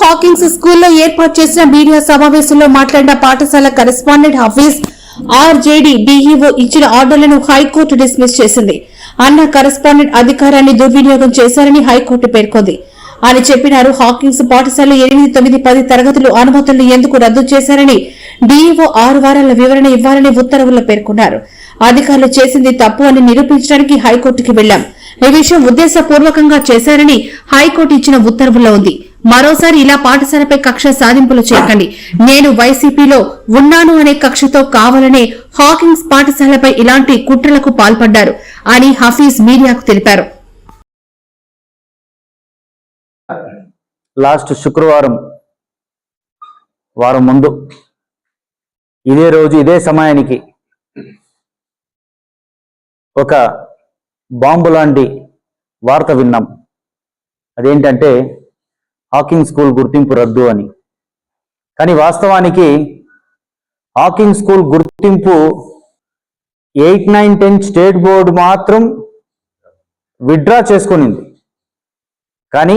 Hawking's స్కూల్లో ఏర్పాటు చేసిన మీడియా సమావేశంలో మాట్లాడిన పాఠశాల కరెస్పాండెంట్ హఫీజ్ ఆర్జేడీ డీఈఓ ఇచ్చిన ఆర్డర్లను హైకోర్టు డిస్మిస్ చేసింది. అన్న కరెస్పాండెంట్ అధికారాన్ని దుర్వినియోగం చేశారని హైకోర్టు పేర్కొంది. అని చెప్పినారు హాకింగ్స్ పాఠశాల ఎనిమిది తొమ్మిది పది తరగతులు అనుమతులను ఎందుకు రద్దు చేశారని డీఈఓ ఆరు వారాల వివరణ ఇవ్వాలని ఉత్తర్వుల్లో పేర్కొన్నారు. అధికారులు చేసింది తప్పు అని నిరూపించడానికి హైకోర్టుకి వెళ్ళాం ఈ విషయం ఉద్దేశపూర్వకంగా చేశారని హైకోర్టు ఇచ్చిన ఉత్తర్వుల్లో ఉంది. మరోసారి ఇలా పాఠశాలపై కక్ష సాధింపులు చేయకండి. నేను వైసీపీలో ఉన్నాను అనే కక్షతో కావాలనే హాకింగ్స్ పాఠశాలపై ఇలాంటి కుట్రలకు పాల్పడ్డారు అని హఫీజ్ మీడియాకు తెలిపారు. లాస్ట్ శుక్రవారం వారం ముందు ఇదే రోజు ఇదే సమయానికి ఒక బాంబు లాంటి వార్త విన్నాం. అదేంటంటే హాకింగ్ స్కూల్ గుర్తింపు రద్దు అని. కానీ వాస్తవానికి హాకింగ్ స్కూల్ గుర్తింపు eight nine ten state board మాత్రం విత్డ్రా చేసుకునింది. కానీ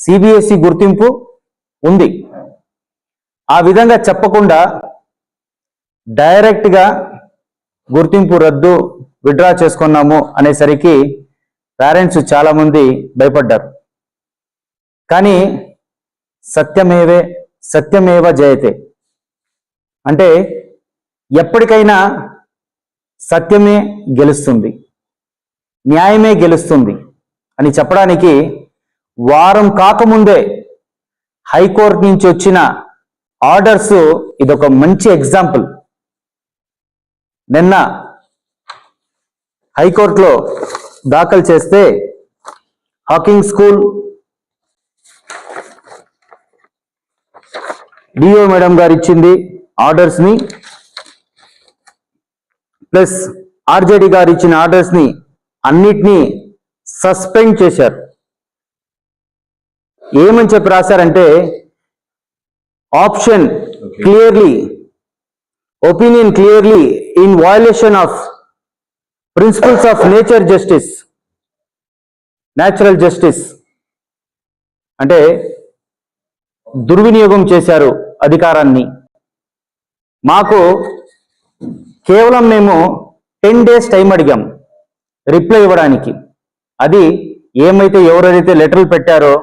సిబిఎస్ఈ గుర్తింపు ఉంది. ఆ విధంగా చెప్పకుండా డైరెక్ట్గా గుర్తింపు రద్దు విత్డ్రా చేసుకున్నాము అనేసరికి పేరెంట్స్ చాలామంది భయపడ్డారు. కానీ సత్యమేవే సత్యమేవ జయతే. అంటే ఎప్పటికైనా సత్యమే గెలుస్తుంది న్యాయమే గెలుస్తుంది అని చెప్పడానికి వారం కాకముందే హైకోర్టు నుంచి వచ్చిన ఆర్డర్స్ ఇదొక మంచి ఎగ్జాంపుల్. నిన్న హైకోర్టులో దాఖలు చేస్తే హాకింగ్ స్కూల్ డిఓ మేడం గారు ఇచ్చింది ఆర్డర్స్ని. ప్లస్ ఆర్జేడి గారు ఇచ్చిన ఆర్డర్స్ని అన్నిటినీ సస్పెండ్ చేశారు. ఏమని చెప్పి రాశారంటే option clearly opinion clearly in violation of principles of nature justice natural justice. అంటే దుర్వినియోగం చేశారు అధికారాన్ని. మాకు కేవలం మేము టెన్ డేస్ టైం అడిగాం రిప్లై ఇవ్వడానికి. అది ఏమైతే ఎవరైతే లెటర్లు పెట్టారో